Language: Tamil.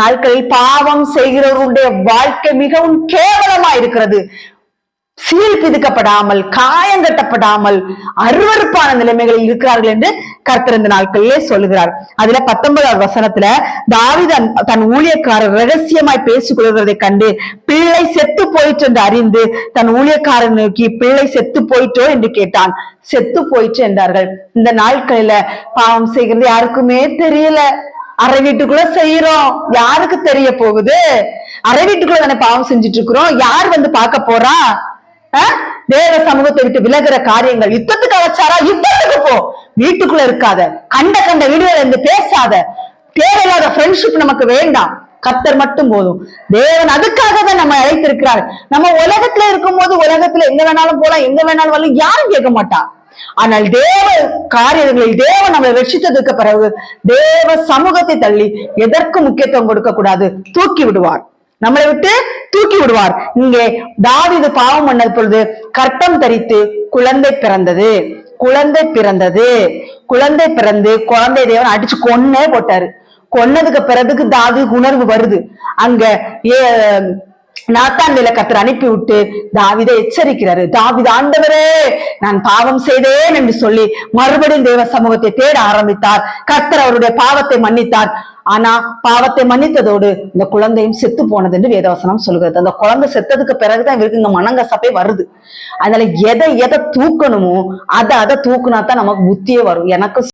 நாட்களில் பாவம் செய்கிறவர்களுடைய வாழ்க்கை மிகவும் கேவலமா இருக்கிறது. சீல் பிதுக்கப்படாமல் காயங்கட்டப்படாமல் அருவருப்பான நிலைமைகளில் இருக்கிறார்கள் என்று கர்த்தர் இந்த நாட்களிலே சொல்லுகிறார். அதுல பத்தொன்பதாவது வசனத்துல தாவி தன் ஊழியக்காரர் ரகசியமாய் பேசிக் கொள்கிறதை கண்டு பிள்ளை செத்து போயிற்று என்று அறிந்து தன் ஊழியக்காரன் நோக்கி பிள்ளை செத்து போயிட்டோ என்று கேட்டான். செத்து போயிற்று என்றார்கள். இந்த நாட்களில பாவம் செய்கிறது யாருக்குமே தெரியல. அறை வீட்டுக்குள்ள செய்யறோம் யாருக்கு தெரிய போகுது? அறை வீட்டுக்குள்ள தானே பாவம் செஞ்சுட்டு இருக்கிறோம் யார் வந்து பார்க்க போறா? அஹ்? தேவ சமூகத்தை விட்டு விலகிற காரியங்கள். யுத்தத்துக்கு வச்சாரா யுத்தத்துக்கு போ. வீட்டுக்குள்ள இருக்காத. கண்ட கண்ட வீடுகள் இருந்து பேசாத. தேவையில்லாத ஃப்ரெண்ட்ஷிப் நமக்கு வேண்டாம். கத்தர் மட்டும் போதும். தேவன் அதுக்காக தான் நம்ம அழைத்திருக்கிறார். நம்ம உலகத்துல இருக்கும் போது உலகத்துல எங்க வேணாலும் போலாம் எங்க வேணாலும் வரலாம். யாரும் கேட்க மாட்டான். ஆனால் தேவ காரியங்களில் தேவன் நம்மளை ரட்சித்ததுக்கு பிறகு தேவ சமூகத்தை தள்ளி எதற்கு முக்கியத்துவம் கொடுக்க கூடாது தூக்கி விடுவார். நம்மளை விட்டு தூக்கி விடுவார். இங்கே தாவிது பாவம் பண்ணது பொழுது கற்பம் தரித்து குழந்தை பிறந்தது. குழந்தை பிறந்தது. குழந்தை பிறந்து குழந்தை தேவன் அடிச்சு கொன்னே போட்டாரு. கொன்னதுக்கு பிறகு தாவி உணர்வு வருது. அங்க ஏ நாத்தான் மேல கத்தர் அனுப்பி விட்டு தாவிதை எச்சரிக்கிறாரு. தாவித ஆண்டவரே நான் பாவம் செய்தேன் என்று சொல்லி மறுபடியும் தேவ சமூகத்தை தேட ஆரம்பித்தார். கர்த்தர் அவருடைய பாவத்தை மன்னித்தார். ஆனா பாவத்தை மன்னித்ததோடு இந்த குழந்தையும் செத்து போனது என்று வேதவசனம் சொல்கிறது. அந்த குழந்தை செத்ததுக்கு பிறகுதான் இவருக்கு இங்க மனங்கசப்பே வருது. அதனால எதை எதை தூக்கணுமோ அதை அதை தூக்குனா தான் நமக்கு புத்தியே வரும். எனக்கு